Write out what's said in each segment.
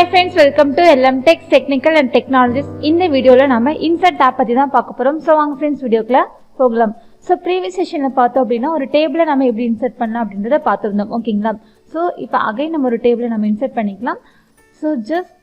Hi friends welcome to LM tech technical and technologies இந்த வீடியோவில் நம்ம இன்சர்ட் ஆப் பற்றி தான் பார்க்க போகிறோம் ஸோ வாங்க ஃப்ரெண்ட்ஸ் வீடியோக்குள்ள போகலாம். ஸோ ப்ரீவியஸ் செஷனில் பார்த்தோம் அப்படின்னா ஒரு டேபிளை நம்ம எப்படி இன்சர்ட் பண்ணலாம் அப்படின்றத பார்த்துருந்தோம். ஓகேங்களா ஸோ இப்போ அகைன் நம்ம ஒரு டேபிளை நம்ம இன்சர்ட் பண்ணிக்கலாம். ஸோ ஜஸ்ட்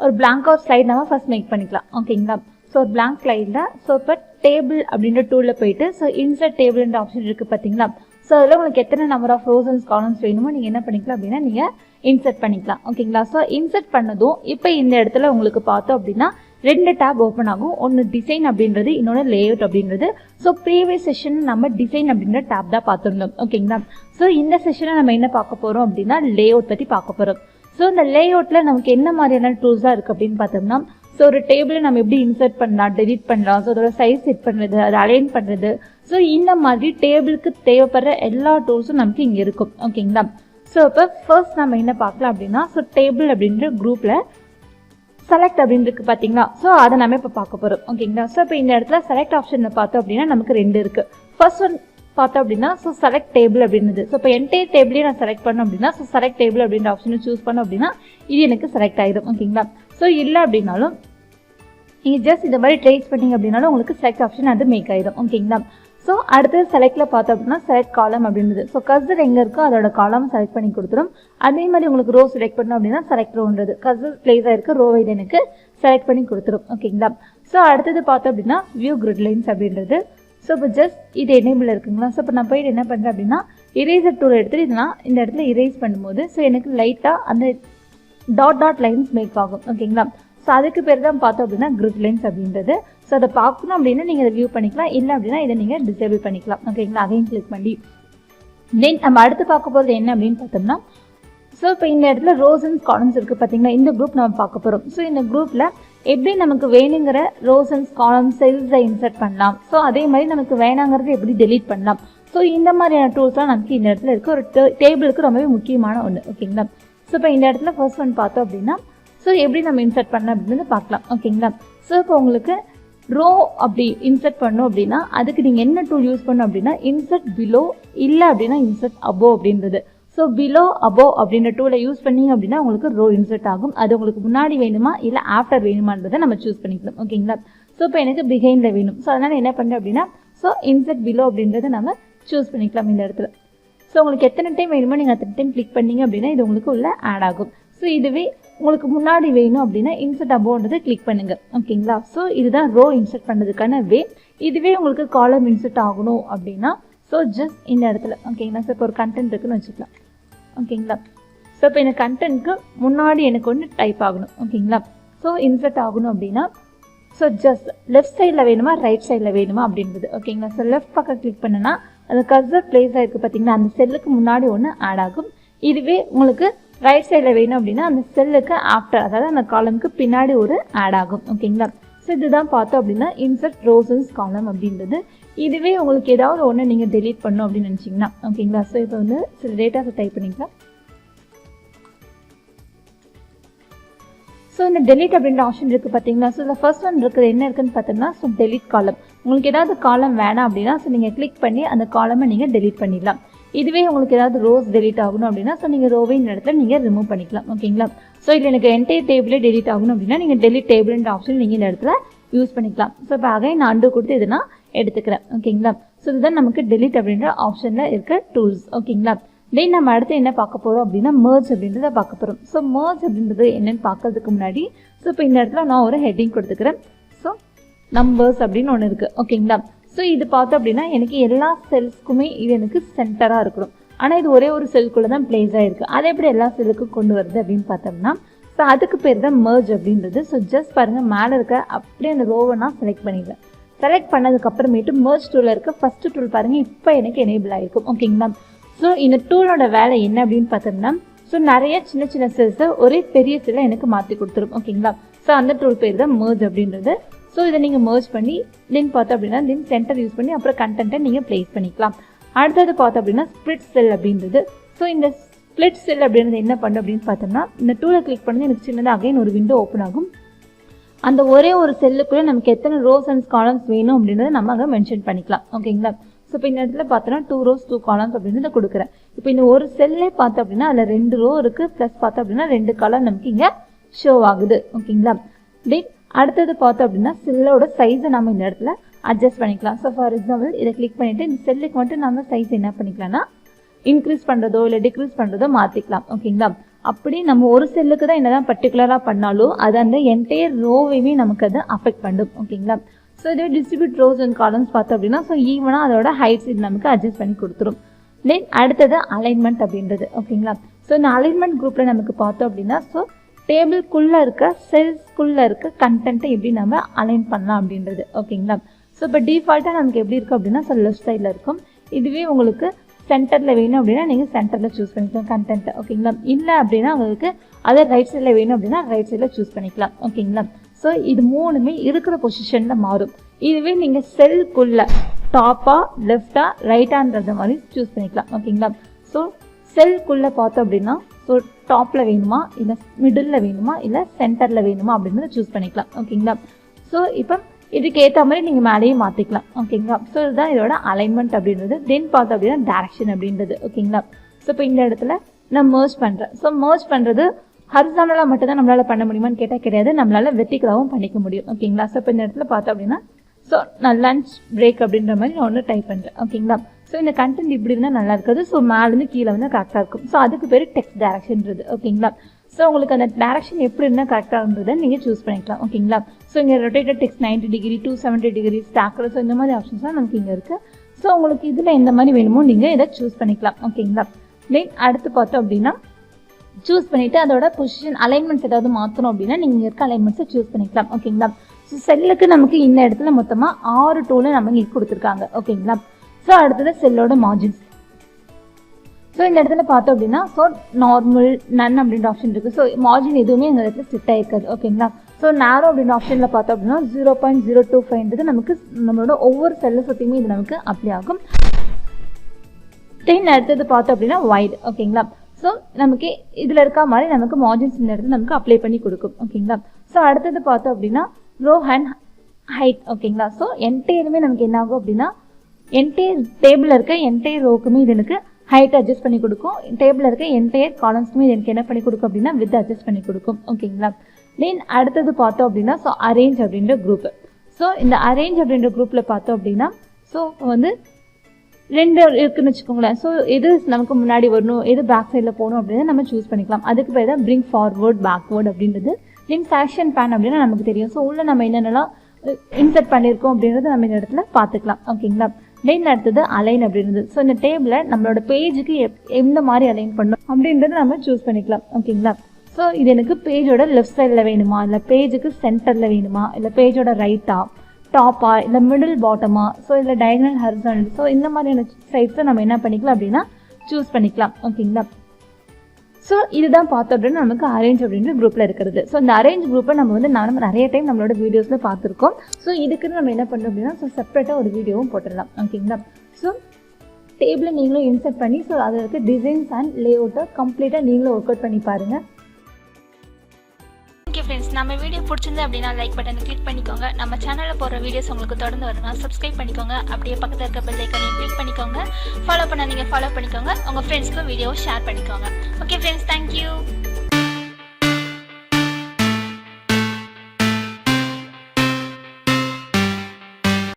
ஒரு பிளாங்க் ஆஃப் ஸ்லைட் நம்ம ஃபர்ஸ்ட் மேக் பண்ணிக்கலாம். ஓகேங்களா ஸோ ஒரு பிளாங்க் ஸ்லைடில் ஸோ இப்போ டேபிள் அப்படின்ற டூலில் போயிட்டு ஸோ இன்சர்ட் டேபிள்ன்ற ஆப்ஷன் இருக்குது பார்த்தீங்களா? ஸோ அதில் உங்களுக்கு எத்தனை நம்பர் ஆஃப் ரோசன்ஸ் காலம்ஸ் வேணுமோ நீங்கள் என்ன பண்ணிக்கலாம் அப்படின்னா நீங்கள் இன்சர்ட் பண்ணிக்கலாம். ஓகேங்களா ஸோ இன்சர்ட் பண்ணதும் இப்போ இந்த இடத்துல உங்களுக்கு பார்த்தோம் அப்படின்னா ரெண்டு டேப் ஓப்பன் ஆகும். ஒன்று டிசைன் அப்படின்றது இன்னொன்று லேஅவுட் அப்படின்றது. ஸோ ப்ரீவியஸ் செஷன் நம்ம டிசைன் அப்படின்ற டேப் தான் பார்த்துருந்தோம். ஓகேங்களா ஸோ இந்த செஷனை நம்ம என்ன பார்க்க போகிறோம் அப்படின்னா லேஅவுட் பற்றி பார்க்க போகிறோம் ஸோ இந்த லேஅவுட்டில் நமக்கு என்ன மாதிரியான டூல்ஸாக இருக்குது அப்படின்னு பார்த்தோம்னா ஸோ ஒரு டேபிளை நம்ம எப்படி இன்சர்ட் பண்ணலாம் டெலிட் பண்ணலாம். ஸோ அதோட சைஸ் செட் பண்ணுறது அதை அலைன் பண்ணுறது ஸோ இந்த மாதிரி டேபிளுக்கு தேவைப்படுற எல்லா டூல்ஸும் நமக்கு இங்கே இருக்கும். ஓகேங்களா ஸோ இப்போ ஃபர்ஸ்ட் நம்ம என்ன பார்க்கலாம் அப்படின்னா ஸோ டேபிள் அப்படின்ற குரூப்பில் செலக்ட் அப்படின்னு இருக்குது பார்த்தீங்களா ஸோ அதை நம்ம இப்போ பார்க்க போகிறோம் ஓகேங்களா ஸோ இப்போ இந்த இடத்துல செலக்ட் ஆப்ஷனில் பார்த்தோம் அப்படின்னா நமக்கு ரெண்டு இருக்குது ஃபர்ஸ்ட் ஒன் பார்த்தோம் அப்படின்னா ஸோ செலக்ட் டேபிள் அப்படின்றது ஸோ இப்போ என்டையர் டேபிளே நான் செலக்ட் பண்ணோம் அப்படின்னா ஸோ செலக்ட் டேபிள் அப்படின்ற ஆப்ஷனை சூஸ் பண்ணோம் அப்படின்னா இது எனக்கு செலக்ட் ஆகிடும் ஓகேங்களா ஸோ இல்லை அப்படின்னாலும் நீங்கள் ஜஸ்ட் இந்த மாதிரி ட்ரேஸ் பண்ணிங்க அப்படின்னாலும் உங்களுக்கு செலக்ட் ஆப்ஷன் அது மேக் ஆகிடும் ஓகேங்களா ஸோ அடுத்தது செலக்டில் பார்த்தோம் அப்படின்னா செலக்ட் காலம் அப்படின்றது. ஸோ கர்சர் எங்கே இருக்கோ அதோட காலம் செலக்ட் பண்ணி கொடுத்துரும். அதே மாதிரி உங்களுக்கு ரோ செலக்ட் பண்ணோம் அப்படின்னா செலக்ட் ரோன்றது கர்சர் பிளேஸ் ஆயிருக்க ரோ இது எனக்கு செலக்ட் பண்ணி கொடுத்துரும். ஓகேங்களா ஸோ அடுத்தது பார்த்தோம் அப்படின்னா வியூ கிரிட் லைன்ஸ் அப்படின்றது. ஸோ இப்போ ஜஸ்ட் இது எனேபிள் இருக்குங்களா? ஸோ இப்போ நான் போயிட்டு என்ன பண்ணுறேன் அப்படின்னா இரேசர் டூல் எடுத்துகிட்டு இதை நான் இந்த இடத்துல இரேஸ் பண்ணும்போது ஸோ எனக்கு லைட்டாக அந்த டாட் டாட் லைன்ஸ் மேக் ஆகும். ஓகேங்களா ஸோ அதுக்கு பேர் தான் பார்த்தோம் அப்படின்னா கிரிட் லைன்ஸ் அப்படின்றது. ஸோ அதை பார்க்கணும் அப்படின்னா நீங்கள் அதை வியூ பண்ணிக்கலாம். இல்லை அப்படின்னா இதை நீங்கள் டிசேபிள் பண்ணிக்கலாம். ஓகேங்களா அதையும் கிளிக் பண்ணி. தென் நம்ம அடுத்து பார்க்க போகிறது என்ன அப்படின்னு பார்த்தோம்னா ஸோ இப்போ இந்த இடத்துல ரோஸ் அண்ட் காலம்ஸ் இருக்குது பார்த்தீங்களா? இந்த குரூப் நம்ம பார்க்க போகிறோம் ஸோ இந்த குரூப்பில் எப்படி நமக்கு வேணுங்கிற ரோஸ் அண்ட் காலம் செல்ஸை இன்சர்ட் பண்ணலாம். ஸோ அதே மாதிரி நமக்கு வேணாங்கிறது எப்படி டெலீட் பண்ணலாம்? ஸோ இந்த மாதிரியான டூல்ஸ்லாம் நமக்கு இந்த இடத்துல இருக்குது ஒரு டேபிளுக்கு ரொம்பவே முக்கியமான ஒன்று ஓகேங்களா ஸோ இப்போ இந்த இடத்துல ஃபர்ஸ்ட் ஒன் பார்த்தோம் அப்படின்னா ஸோ எப்படி நம்ம இன்சர்ட் பண்ண அப்படின்னு பார்க்கலாம். ஓகேங்களா ஸோ இப்போ உங்களுக்கு ரோ அப்படி இன்சர்ட் பண்ணோம் அப்படின்னா அதுக்கு நீங்கள் என்ன டூல் யூஸ் பண்ணும் அப்படின்னா இன்சர்ட் பிலோ இல்லை அப்படின்னா இன்சர்ட் அபோ அப்படின்றது. ஸோ பிலோ அபோ அப்படின்ற டூலை யூஸ் பண்ணீங்க அப்படின்னா உங்களுக்கு ரோ இன்சர்ட் ஆகும். அது உங்களுக்கு முன்னாடி வேணுமா இல்லை ஆஃப்டர் வேணுமான்றதை நம்ம சூஸ் பண்ணிக்கலாம். ஓகேங்களா ஸோ இப்போ எனக்கு பிகைனில் வேணும். ஸோ அதனால் என்ன பண்ணுறேன் அப்படின்னா ஸோ இன்சர்ட் பிலோ அப்படின்றத நம்ம சூஸ் பண்ணிக்கலாம் இந்த இடத்துல. ஸோ உங்களுக்கு எத்தனை டைம் வேணுமோ நீங்கள் அத்தனை டைம் கிளிக் பண்ணீங்க அப்படின்னா இது உங்களுக்கு உள்ள ஆட் ஆகும். ஸோ இதுவே உங்களுக்கு முன்னாடி வேணும் அப்படின்னா இன்சர்ட் அபோன்றதை கிளிக் பண்ணுங்க. ஓகேங்களா ஸோ இதுதான் ரோ இன்சர்ட் பண்ணுறதுக்கான வே இதுவே உங்களுக்கு காலம் இன்சர்ட் ஆகணும் அப்படின்னா ஸோ ஜஸ்ட் இந்த இடத்துல ஓகேங்களா ஸோ இப்போ ஒரு கண்டென்ட் இருக்குன்னு வச்சுக்கலாம். ஓகேங்களா ஸோ இப்போ இந்த கண்டென்ட்க்கு முன்னாடி எனக்கு ஒன்று டைப் ஆகணும். ஓகேங்களா ஸோ இன்சர்ட் ஆகணும் அப்படின்னா ஸோ ஜஸ்ட் லெஃப்ட் சைடில் வேணுமா ரைட் சைடில் வேணுமா அப்படின்றது. ஓகேங்களா ஸோ லெஃப்ட் பக்கம் கிளிக் பண்ணுனா அந்த கர்சர் பிளேஸ் ஆகிருக்கு பார்த்தீங்கன்னா அந்த செல்லுக்கு முன்னாடி ஒன்று ஆட் ஆகும். இதுவே உங்களுக்கு ரைட் சைடில் வேணும் அப்படின்னா அந்த செல்லுக்கு ஆஃப்டர் அதாவது அந்த காலமுக்கு பின்னாடி ஒரு ஆட் ஆகும். ஓகேங்களா ஸோ இதுதான் பார்த்தோம் அப்படின்னா இன்சர்ட் ரோசன்ஸ் காலம் அப்படின்றது. இதுவே உங்களுக்கு ஏதாவது ஒன்று நீங்கள் டெலீட் பண்ணணும் அப்படின்னு நினச்சிங்கன்னா ஓகேங்களா ஸோ இப்போ வந்து சில டேட்டாஸை டைப் பண்ணிக்கலாம். ஸோ இந்த டெலிட் அப்படின்ற ஆப்ஷன் இருக்குது பார்த்தீங்களா? ஸோ இந்த ஃபர்ஸ்ட் ஒன் இருக்குது என்ன இருக்குன்னு பார்த்தோம்னா ஸோ டெலிட் காலம் உங்களுக்கு ஏதாவது காலம் வேணாம் அப்படின்னா ஸோ நீங்கள் கிளிக் பண்ணி அந்த காலமை நீங்கள் டெலிட் பண்ணிடலாம். இதுவே உங்களுக்கு ஏதாவது ரோஸ் டெலிட் ஆகணும் அப்படின்னா ஸோ நீங்கள் ரோவே இந்த இடத்துல நீங்கள் ரிமூவ் பண்ணிக்கலாம். ஓகேங்களா? ஸோ இதில் எனக்கு என்டையர் டேபிளே டெலிட் ஆகணும் அப்படின்னா நீங்கள் டெலிட் டேபிள்ன்ற ஆப்ஷன் நீங்கள் இந்த இடத்துல யூஸ் பண்ணிக்கலாம். ஸோ இப்போ அகைன் நான் அண்டு கொடுத்து இதை நான் எடுத்துக்கிறேன். ஓகேங்களா? ஸோ இதுதான் நமக்கு டெலிட் அப்படின்ற ஆப்ஷனில் இருக்க டூல்ஸ் ஓகேங்களா? தென் நம்ம அடுத்து என்ன பார்க்க போகிறோம் அப்படின்னா merge அப்படின்றத பார்க்க போகிறோம் ஸோ merge அப்படின்றது என்னன்னு பார்க்கறதுக்கு முன்னாடி ஸோ இப்போ இந்த இடத்துல நான் ஒரு ஹெட்டிங் கொடுத்துக்கிறேன். ஸோ நம்பர்ஸ் அப்படின்னு ஒன்று இருக்குது ஓகேங்களா? ஸோ இது பார்த்தோம் அப்படின்னா எனக்கு எல்லா செல்ஸ்க்குமே இது எனக்கு சென்டராக இருக்கணும். ஆனால் இது ஒரே ஒரு செல்குள்ளே தான் பிளேஸ் ஆகிருக்கு அதை எப்படி எல்லா செல்லுக்கும் கொண்டு வருது அப்படின்னு பார்த்தோம்னா ஸோ அதுக்கு பேர் தான் மர்ஜ் அப்படின்றது. ஸோ ஜஸ்ட் பாருங்கள் மேலே இருக்க அப்படியே அந்த ரோவை நான் செலக்ட் பண்ணிடுவேன் செலக்ட் பண்ணதுக்கப்புறமேட்டு மர்ஜ் டூலில் இருக்க ஃபஸ்ட்டு டூல் பாருங்கள் இப்போ எனக்கு எனேபிள் ஆகிருக்கும் ஓகேங்களா ஸோ இந்த டூலோட வேலை என்ன அப்படின்னு பார்த்தோம்னா ஸோ நிறைய சின்ன சின்ன செல்ஸை ஒரே பெரிய செல்லை எனக்கு மாற்றி கொடுத்துரும். ஓகேங்களா ஸோ அந்த டூல் பேர் தான் மர்ஜ் அப்படின்றது. ஸோ இதை நீங்கள் மர்ஜ் பண்ணி லின் பார்த்தோம் அப்படின்னா லின் சென்டர் யூஸ் பண்ணி அப்புறம் கண்டென்ட்டை நீங்கள் ப்ளேஸ் பண்ணிக்கலாம். அடுத்தது பார்த்தோம் அப்படின்னா ஸ்பிளிட் செல் அப்படின்றது. ஸோ இந்த ஸ்பிளிட் செல் அப்படின்றது என்ன பண்ணும் அப்படின்னு பார்த்தோம்னா இந்த டூலை கிளிக் பண்ணி எனக்கு சின்னதாக அகைன் ஒரு விண்டோ ஓப்பன் ஆகும். அந்த ஒரே ஒரு செல்லுக்குள்ளே நமக்கு எத்தனை ரோஸ் அண்ட் காலம்ஸ் வேணும் அப்படின்றத நம்ம அங்கே மென்ஷன் பண்ணிக்கலாம். ஓகேங்களா ஸோ இப்போ இந்த இடத்துல பார்த்தோன்னா டூ ரோஸ் டூ காலம்ஸ் அப்படின்றத கொடுக்குறேன். இப்போ இந்த ஒரு செல்லே பார்த்தோம் அப்படின்னா அதில் ரெண்டு ரோ இருக்குது ப்ளஸ் பார்த்தோம் அப்படின்னா ரெண்டு காலம் நமக்கு இங்கே ஷோ ஆகுது. ஓகேங்களா தென் அடுத்தது பார்த்தோம் அப்படின்னா செல்லோட சைஸை நம்ம இந்த இடத்துல அட்ஜஸ்ட் பண்ணிக்கலாம். ஸோ ஃபார் எக்ஸாம்பிள் இதை கிளிக் பண்ணிவிட்டு இந்த செல்லுக்கு மட்டும் நம்ம சைஸ் என்ன பண்ணிக்கலாம்னா இன்க்ரீஸ் பண்ணுறதோ இல்லை டிக்ரீஸ் பண்ணுறதோ மாற்றிக்கலாம் ஓகேங்களா அப்படி நம்ம ஒரு செல்லுக்கு தான் என்னதான் பர்டிகுலராக பண்ணாலும் அது அந்த என்டையர் ரோவையுமே நமக்கு அது அஃபெக்ட் பண்ணும். ஓகேங்களா ஸோ இதுவே டிஸ்ட்ரிபியூட் ரோஸ் அண்ட் காலம்ஸ் பார்த்தோம் அப்படின்னா ஸோ ஈவனாக அதோட ஹைட்ஸ் இது நமக்கு அட்ஜஸ்ட் பண்ணி கொடுத்துரும். தென் அடுத்தது அலைன்மெண்ட் அப்படின்றது. ஓகேங்களா ஸோ இந்த அலைன்மெண்ட் குரூப்பில் நமக்கு பார்த்தோம் அப்படின்னா ஸோ டேபிள்குள்ளே இருக்க செல்ஸ்குள்ளே இருக்க கண்டென்ட்டை எப்படி நம்ம அலைன் பண்ணலாம் அப்படின்றது. ஓகேங்களா? ஸோ இப்போ டிஃபால்ட்டாக நமக்கு எப்படி இருக்கும் அப்படின்னா ஸோ லெஃப்ட் சைடில் இருக்கும். இதுவே உங்களுக்கு சென்டரில் வேணும் அப்படின்னா நீங்கள் சென்டரில் சூஸ் பண்ணிக்கலாம் கண்டென்ட் ஓகேங்களா? இல்லை அப்படின்னா உங்களுக்கு அதே ரைட் சைடில் வேணும் அப்படின்னா ரைட் சைடில் சூஸ் பண்ணிக்கலாம். ஓகேங்களா? ஸோ இது மூணுமே இருக்கிற பொசிஷனில் மாறும். இதுவே நீங்கள் செல்குள்ளே டாப்பாக லெஃப்டாக ரைட்டான்றது மாதிரி சூஸ் பண்ணிக்கலாம். ஓகேங்களா? ஸோ செல்குள்ளே பார்த்தோம் அப்படின்னா ஸோ டாப்பில் வேணுமா இல்லை மிடில் வேணுமா இல்லை சென்டரில் வேணுமா அப்படின்றத சூஸ் பண்ணிக்கலாம். ஓகேங்களா ஸோ இப்போ இதுக்கு ஏற்ற மாதிரி நீங்கள் மேலேயும் மாற்றிக்கலாம் ஓகேங்களா ஸோ இதுதான் இதோட அலைன்மெண்ட் அப்படின்றது. தென் பார்த்தோம் அப்படின்னா டேரக்ஷன் அப்படின்றது. ஓகேங்களா ஸோ இப்போ இந்த இடத்துல நான் மர்ஜ் பண்ணுறேன் ஸோ மர்ஜ் பண்ணுறது ஹரிசானலாக மட்டும்தான் நம்மளால் பண்ண முடியுமான்னு கேட்டால் கிடையாது. நம்மளால் வெட்டிக்கலாவும் பண்ணிக்க முடியும். ஓகேங்களா ஸோ இப்போ இந்த இடத்துல பார்த்தோம் அப்படின்னா ஸோ நான் லன்ச் பிரேக் அப்படின்ற மாதிரி நான் ஒன்று டைப் பண்ணுறேன் ஓகேங்களா ஸோ இந்த கண்டென்ட் இப்படி இருந்தால் நல்லா இருக்காது. ஸோ மேலேருந்து கீழே வந்து கரெக்டாக இருக்கும். ஸோ அதுக்கு பேர் டெக்ஸ்ட் டேரக்ஷன்றது ஓகேங்களா ஸோ உங்களுக்கு அந்த டேரக்ஷன் எப்படி இருந்தால் கரெக்டாகன்றதை நீங்கள் சூஸ் பண்ணிக்கலாம். ஓகேங்களா ஸோ இங்கே rotated text ninety degree to seventy degree stacker so இந்த மாதிரி ஆப்ஷன்ஸ்லாம் நமக்கு இங்கே இருக்குது ஸோ உங்களுக்கு இதில் எந்த மாதிரி வேணுமோ நீங்கள் இதை சூஸ் பண்ணிக்கலாம். ஓகேங்களா தென் அடுத்து பார்த்தோம் அப்படின்னா சூஸ் பண்ணிவிட்டு அதோட பொசிஷன் அலைன்மெண்ட்ஸ் ஏதாவது மாற்றணும் அப்படின்னா நீங்கள் இங்கே இருக்க அலைன்மெண்ட்ஸை சூஸ் பண்ணிக்கலாம். ஓகேங்களா ஸோ செல்லுக்கு நமக்கு இந்த இடத்துல மொத்தமாக ஆறு டூலை நம்ம இங்கே கொடுத்துருக்காங்க. ஓகேங்களா ஸோ அடுத்தது செல்லோட மார்ஜின்ஸ் ஸோ இந்த இடத்துல பார்த்தோம் அப்படின்னா ஸோ நார்மல் நன் அப்படின்ற ஆப்ஷன் இருக்குது ஸோ மார்ஜின் எதுவுமே இந்த இடத்துல செட் ஆகிருக்காது ஓகேங்களா ஸோ நேரோ அப்படின்ற ஆப்ஷனில் பார்த்தோம் அப்படின்னா ஜீரோ பாயிண்ட் ஜீரோ டூ ஃபைவ்ன்றது நமக்கு நம்மளோட ஒவ்வொரு செல்லை சுற்றியுமே இது நமக்கு அப்ளை ஆகும். டென் அடுத்தது பார்த்தோம் அப்படின்னா வைட் ஓகேங்களா ஸோ நமக்கு இதில் இருக்க மாதிரி நமக்கு மார்ஜின்ஸ் இந்த இடத்துல நமக்கு அப்ளை பண்ணி கொடுக்கும். ஓகேங்களா ஸோ அடுத்தது பார்த்தோம் அப்படின்னா ரோ அண்ட் ஹைட் ஓகேங்களா ஸோ என்டையருமே நமக்கு என்ன ஆகும் அப்படின்னா என்டையர் டேபிளில் இருக்க என்டையர் ரோக்குமே இது எனக்கு ஹைட் அட்ஜஸ்ட் பண்ணி கொடுக்கும். டேபிளில் இருக்க என்டையர் காலம்ஸ்க்குமே இது எனக்கு என்ன பண்ணி கொடுக்கும் அப்படின்னா வித் அட்ஜஸ்ட் பண்ணி கொடுக்கும். ஓகேங்களா தென் அடுத்தது பார்த்தோம் அப்படின்னா ஸோ அரேஞ்ச் அப்படின்ற குரூப் ஸோ இந்த அரேஞ்ச் அப்படின்ற குரூப்பில் பார்த்தோம் அப்படின்னா ஸோ வந்து ரெண்டு இருக்குன்னு வச்சுக்கோங்களேன். ஸோ எது நமக்கு முன்னாடி வரணும் எது பேக் சைடில் போகணும் அப்படின்னு நம்ம சூஸ் பண்ணிக்கலாம். அதுக்கு பேர் தான் பிரிங் ஃபார்வர்ட் பேக்வேர்ட் அப்படின்றது. தென் ஃபேஷன் பேன் அப்படின்னா நமக்கு தெரியும். ஸோ உள்ள நம்ம என்னென்னலாம் இன்சர்ட் பண்ணியிருக்கோம் அப்படின்றது நம்ம இந்த இடத்துல பார்த்துக்கலாம். ஓகேங்களா தென் அடுத்தது அலைன் அப்படின்றது. ஸோ இந்த டேபிளில் நம்மளோட பேஜுக்கு எப் எந்த மாதிரி அலைன் பண்ணணும் அப்படின்றத நம்ம சூஸ் பண்ணிக்கலாம். ஓகேங்களா ஸோ இது எனக்கு பேஜோட லெஃப்ட் சைடில் வேணுமா? இல்லை பேஜுக்கு சென்டரில் வேணுமா? இல்லை பேஜோட ரைட்டா டாப்பா இல்லை மிடில் பாட்டமா ஸோ இல்லை டயக்னல் ஹரிசானல் ஸோ இந்த மாதிரியான சைட்ஸை நம்ம என்ன பண்ணிக்கலாம் அப்படின்னா சூஸ் பண்ணிக்கலாம். ஓகேங்களா ஸோ இதுதான் பார்த்தோம் அப்படின்னா நமக்கு அரேஞ்ச் அப்படின்ற குரூப்பில் இருக்கிறது. ஸோ இந்த அரேஞ்ச் குரூப்பை நம்ம வந்து நம்ம நிறைய டைம் நம்மளோட வீடியோஸில் பார்த்துருக்கோம். ஸோ இதுக்குன்னு நம்ம என்ன பண்ணுறோம் அப்படின்னா ஸோ செப்பரேட்டாக ஒரு வீடியோவும் போட்டுடலாம். ஓகேங்களா ஸோ டேபிளை நீங்களும் இன்சர்ட் பண்ணி ஸோ அதில் இருக்க டிசைன்ஸ் அண்ட் லே அவுட்டை கம்ப்ளீட்டாக நீங்களும் ஒர்க் அவுட் பண்ணி பாருங்கள் நம்ம வீடியோ பிடிச்சிருந்து அப்படின்னா லைக் பட்டனை கிளிக் பண்ணிக்கோங்க. நம்ம சேனலில் போடுற வீடியோஸ் உங்களுக்கு தொடர்ந்து வரணும் சப்ஸ்கிரைப் பண்ணிக்கோங்க. அப்படியே பக்கத்தில் இருக்க பெல் ஐக்கனையும் கிளிக் பண்ணிக்கோங்க. ஃபாலோ பண்ண நீங்கள் ஃபாலோ பண்ணிக்கோங்க உங்கள் ஃப்ரெண்ட்ஸ்க்கும் வீடியோவை ஷேர் பண்ணிக்கோங்க. Okay friends thank you